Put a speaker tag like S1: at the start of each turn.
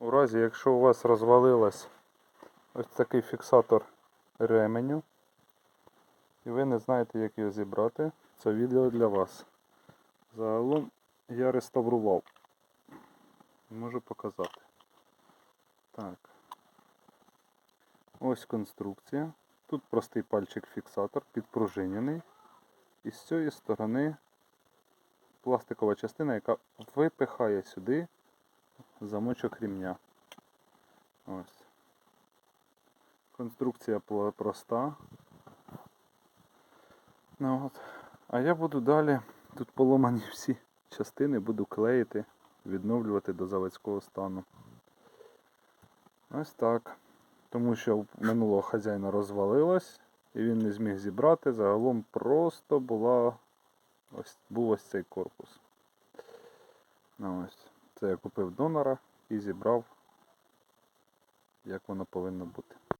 S1: У разі, якщо у вас розвалилась ось такий фіксатор ременю, і ви не знаєте, як його зібрати, це відео для вас. Загалом я реставрував. Можу показати. Так. Ось конструкція. Тут простий пальчик-фіксатор, підпружинений. І з цієї сторони пластикова частина, яка випихає сюди замочок рівня. Ось. Конструкція проста. Ну, от. А я буду далі, тут поломані всі частини, буду клеїти, відновлювати до заводського стану. Ось так. Тому що минулого хазяїна розвалилось і він не зміг зібрати. Загалом просто була ось, був ось цей корпус. Ну, ось. Це я купив донора і зібрав, як воно повинно бути.